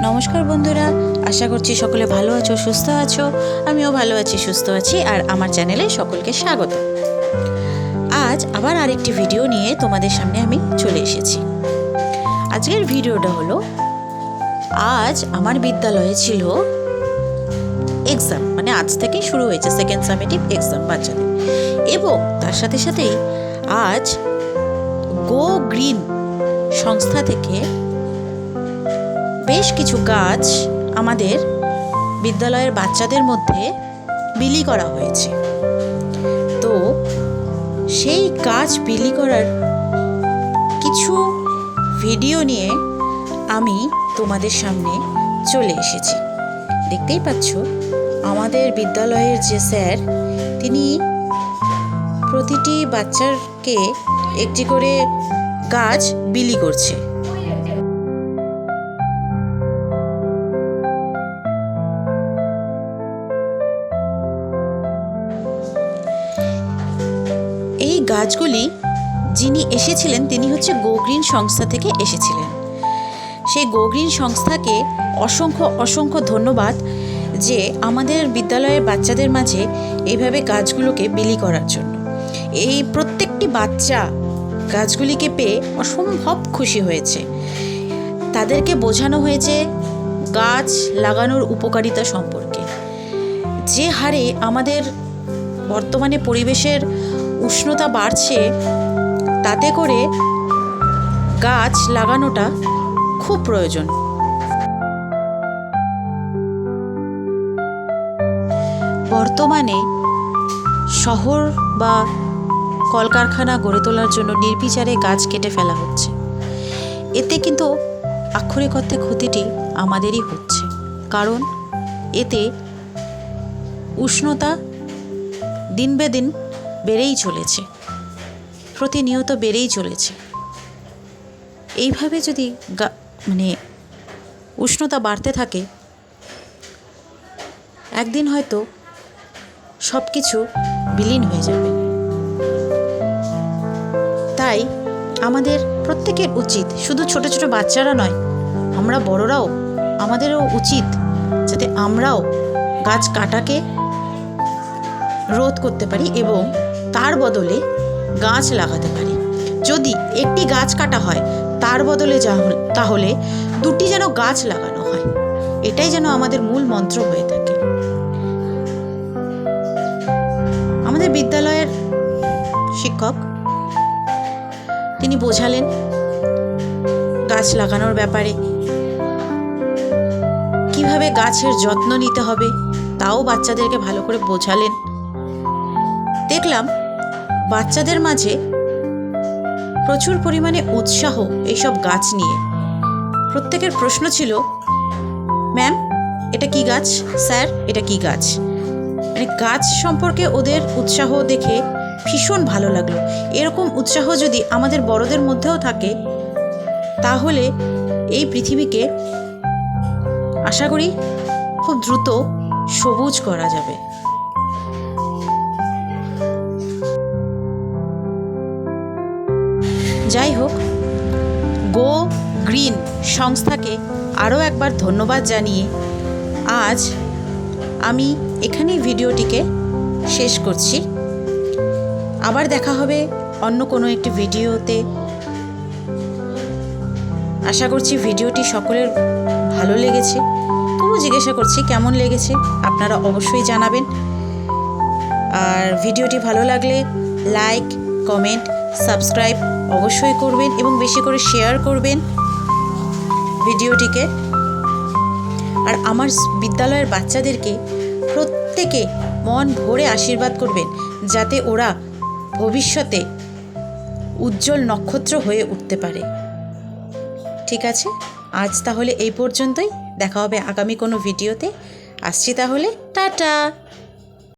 নমস্কার বন্ধুরা, আশা করছি সকলে ভালো আছো, সুস্থ আছো। আমিও ভালো আছি, সুস্থ আছি, আর আমার চ্যানেলে সকলকে স্বাগত। আজ আবার আরেকটি ভিডিও নিয়ে তোমাদের সামনে আমি চলে এসেছি। আজকের ভিডিওটা হলো, আজ আমার বিদ্যালয়ে ছিল এক্সাম মানে আজ থেকেই শুরু হয়েছে সেকেন্ড সামেটিভ এক্সাম বাচ্চাদের। এবং তার সাথে সাথেই আজ গো গ্রিন সংস্থা থেকে বেশ কিছু গাছ আমাদের বিদ্যালয়ের বাচ্চাদের মধ্যে বিলি করা হয়েছে। তো সেই গাছ বিলি করার কিছু ভিডিও নিয়ে আমি তোমাদের সামনে চলে এসেছি। দেখতেই পাচ্ছ, আমাদের বিদ্যালয়ের যে স্যার, তিনি প্রতিটি বাচ্চাকে একটি করে গাছ বিলি করছে। গাছগুলি যিনি এসেছিলেন, তিনি হচ্ছে গোগ্রিন সংস্থা থেকে এসেছিলেন। সেই গোগ্রিন সংস্থাকে অসংখ্য অসংখ্য ধন্যবাদ যে আমাদের বিদ্যালয়ের বাচ্চাদের মাঝে এইভাবে গাছগুলোকে বিলি করার জন্য। এই প্রত্যেকটি বাচ্চা গাছগুলিকে পেয়ে অসম্ভব খুশি হয়েছে। তাদেরকে বোঝানো হয়েছে গাছ লাগানোর উপকারিতা সম্পর্কে। যে হারে আমাদের বর্তমানে পরিবেশের উষ্ণতা বাড়ছে, তাতে করে গাছ লাগানোটা খুব প্রয়োজন। বর্তমানে শহর বা কলকারখানা গড়ে তোলার জন্য নির্বিচারে গাছ কেটে ফেলা হচ্ছে। এতে কিন্তু আক্ষরিক অর্থে ক্ষতিটি আমাদেরই হচ্ছে। কারণ এতে উষ্ণতা দিন বে দিন বেড়েই চলেছে। প্রতিনিয়ত বেড়েই চলেছে। এইভাবে যদি মানে উষ্ণতা বাড়তে থাকে, একদিন হয়তো সব কিছু বিলীন হয়ে যাবে। তাই আমাদের প্রত্যেকের উচিত, শুধু ছোট ছোট বাচ্চারা নয়, আমরা বড়রাও, আমাদেরও উচিত যাতে আমরাও গাছ কাটাকে রোধ করতে পারি এবং তার বদলে গাছ লাগাতে পারি। যদি একটি গাছ কাটা হয়, তার বদলে তাহলে দুটি যেন গাছ লাগানো হয়। এটাই যেন আমাদের মূল মন্ত্র হয়ে থাকে। আমাদের বিদ্যালয়ের শিক্ষক, তিনি বোঝালেন গাছ লাগানোর ব্যাপারে। কীভাবে গাছের যত্ন নিতে হবে, তাও বাচ্চাদেরকে ভালো করে বোঝালেন। দেখলাম বাচ্চাদের মাঝে প্রচুর পরিমাণে উৎসাহ এইসব গাছ নিয়ে। প্রত্যেকের প্রশ্ন ছিল, ম্যাম, এটা কি গাছ? স্যার, এটা কি গাছ? মানে গাছ সম্পর্কে ওদের উৎসাহ দেখে ভীষণ ভালো লাগল। এরকম উৎসাহ যদি আমাদের বড়দের মধ্যেও থাকে, তাহলে এই পৃথিবীকে আশা করি খুব দ্রুত সবুজ করা যাবে। হোক। গো গ্রিন সংস্থাকে আরও একবার ধন্যবাদ জানিয়ে আজ আমি এখানেই ভিডিওটিকে শেষ করছি। আবার দেখা হবে অন্য কোনো একটি ভিডিওতে। আশা করছি ভিডিওটি সকলের ভালো লেগেছে। তবু জিজ্ঞাসা করছি কেমন লেগেছে, আপনারা অবশ্যই জানাবেন। আর ভিডিওটি ভালো লাগলে লাইক, কমেন্ট সাবস্ক্রাইব অবশ্যই করবেন এবং বেশি করে শেয়ার করবেন ভিডিওটিকে। আর আমার বিদ্যালয়ের বাচ্চাদেরকে প্রত্যেকে মন ভরে আশীর্বাদ করবেন, যাতে ওরা ভবিষ্যতে উজ্জ্বল নক্ষত্র হয়ে উঠতে পারে। ঠিক আছে? আজ তাহলে এই পর্যন্তই। দেখা হবে আগামী কোনো ভিডিওতে। আসছি তাহলে। টাটা!